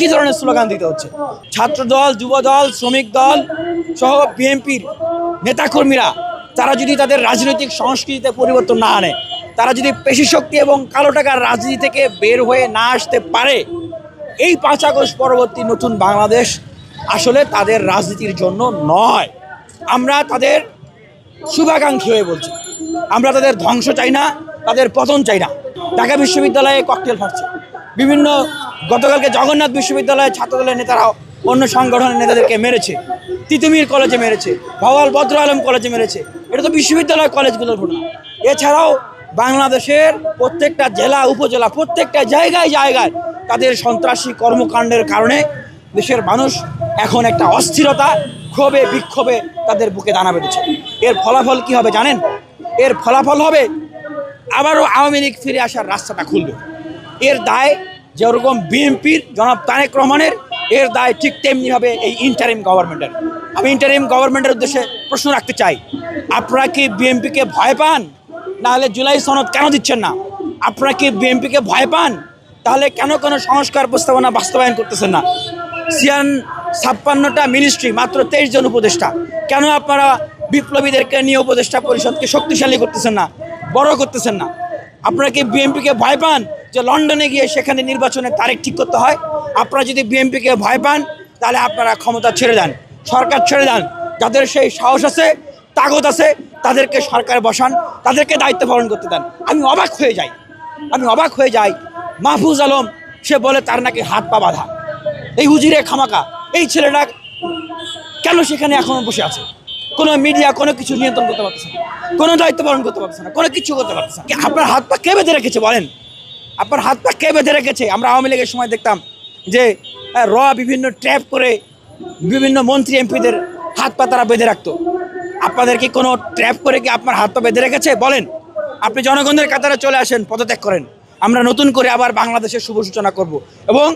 একই ধরনের স্লোগান দিতে হচ্ছে? ছাত্র দল যুব দল শ্রমিক দল সহ বিএনপির নেতাকর্মীরা, তারা যদি তাদের রাজনৈতিক সংস্কৃতিতে পরিবর্তন না আনে, তারা যদি পেশি শক্তি এবং কালো টাকার রাজনীতি থেকে বের হয়ে না আসতে পারে, এই পাঁচ আগস্ট পরবর্তী নতুন বাংলাদেশ আসলে তাদের রাজনীতির জন্য নয়। আমরা তাদের শুভাকাঙ্ক্ষী হয়ে বলছি। আমরা তাদের ধ্বংস চাই না, তাদের পতন চাই না। ঢাকা বিশ্ববিদ্যালয়ে ককটেল ফাটছে। বিভিন্ন গতকালকে জগন্নাথ বিশ্ববিদ্যালয়ের ছাত্রদলের নেতারাও অন্য সংগঠনের নেতাদেরকে মেরেছে। তিতুমির কলেজে মেরেছে ভাওয়াল বদ্র আলম কলেজে মেরেছে। এটা তো বিশ্ববিদ্যালয় কলেজগুলোর ঘটনা। এছাড়াও বাংলাদেশের প্রত্যেকটা জেলা, উপজেলা, প্রত্যেকটা জায়গায় জায়গায় তাদের সন্ত্রাসী কর্মকাণ্ডের কারণে দেশের মানুষ এখন একটা অস্থিরতা, ক্ষোভে, বিক্ষোভে তাদের বুকে দানা বেঁধেছে। এর ফলাফল কি হবে জানেন? এর ফলাফল হবে আবারও আওয়ামী লীগ ফিরে আসার রাস্তাটা খুলবে। এর দায় যেরকম বিএনপির জনাব তারেক রহমানের, এর দায় ঠিক তেমনি হবে এই ইন্টারিম গভর্নমেন্টের আমি ইন্টারিম গভর্নমেন্টের উদ্দেশ্যে প্রশ্ন রাখতে চাই, আপনারা কি বিএনপিকে ভয় পান? নাহলে জুলাই সনদ কেন দিচ্ছেন না? আপনারা কি বিএনপিকে ভয় পান? তাহলে কেন কোনো সংস্কার প্রস্তাবনা বাস্তবায়ন করতেছেন না? সিয়ান ছাপ্পান্নটা মিনিস্ট্রি মাত্র তেইশ জন উপদেষ্টা, কেন আপনারা বিপ্লবীদেরকে নিয়ে উপদেষ্টা পরিষদকে শক্তিশালী করতেছেন না, বড় করতেছেন না? আপনারা কি বিএনপিকে ভয় পান? যে লন্ডনে গিয়ে সেখানে নির্বাচনের তারিখ ঠিক করতে হয়। আপনারা যদি বিএনপিকে ভয় পান, তাহলে আপনারা ক্ষমতা ছেড়ে দেন। সরকার ছেড়ে দেন। যাদের সেই সাহস আছে, তাগত আছে, তাদেরকে সরকারে বসান, তাদেরকে দায়িত্ব পালন করতে দেন। আমি অবাক হয়ে যাই। আমি অবাক হয়ে যাই। মাহফুজ আলম, সে বলে তার নাকি হাত পা বাঁধা। এই হুজিরে খামাকা এই ছেলেটা কেন সেখানে এখনও বসে আছে? কোনো মিডিয়া কোনো কিছু নিয়ন্ত্রণ করতে পারতেছে না। কোনো দায়িত্ব পালন করতে পারতেছে না। কোনো কিছু করতে পারতেছে না। আপনার হাত পা কে বেঁধে রেখেছে বলেন? আপনার হাত পা কে বেঁধে রেখেছে? আমরা আওয়ামী লীগের সময় দেখতাম যে র বিভিন্ন ট্র্যাপ করে বিভিন্ন মন্ত্রী, এমপিদের হাত পা তারা বেঁধে রাখতো। আপনাদের কি কোনো ট্র্যাপ করে কি আপনার হাত পা বেঁধে রেখেছে? বলেন। আপনি জনগণের কাতারে চলে আসেন, পদত্যাগ করেন। আমরা নতুন করে আবার বাংলাদেশের শুভ সূচনা করব। এবং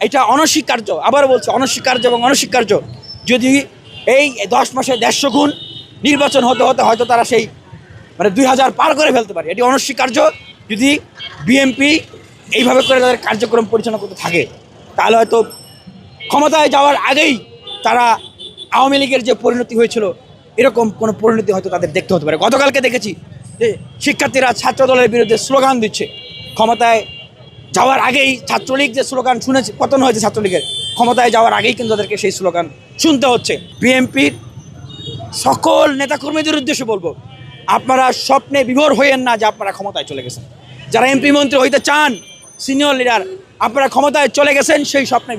এটা অনস্বীকার্য আবার বলছে, অনস্বীকার্য এবং অনস্বীকার্য। যদি এই দশ মাসে দেড়শো গুণ নির্বাচন হতে হতে হয়তো তারা সেই মানে দুই হাজার পার করে ফেলতে পারে। এটি অনস্বীকার্য। যদি বিএনপি এইভাবে করে তাদের কার্যক্রম পরিচালনা করতে থাকে, তাহলে হয়তো ক্ষমতায় যাওয়ার আগেই তারা আওয়ামী লীগের যে পরিণতি হয়েছিল, এরকম কোনো পরিণতি হয়তো তাদের দেখতে হতে পারে। গতকালকে দেখেছি যে শিক্ষার্থীরা ছাত্র দলের বিরুদ্ধে স্লোগান দিচ্ছে। ক্ষমতায় যাওয়ার আগেই ছাত্রলীগ যে স্লোগান শুনেছে, পতন হয়েছে ছাত্রলীগের, ক্ষমতায় যাওয়ার আগেই কিন্তু তাদেরকে সেই স্লোগান শুনতে হচ্ছে। বিএনপির সকল নেতাকর্মীদের উদ্দেশ্যে বলব আপনারা স্বপ্নে বিভোর হইয়েন না যে আপনারা ক্ষমতায় চলে গেছেন। যারা এমপি মন্ত্রী হইতে চান সিনিয়র লিডার আপনারা ক্ষমতায় চলে গেছেন, সেই স্বপ্নে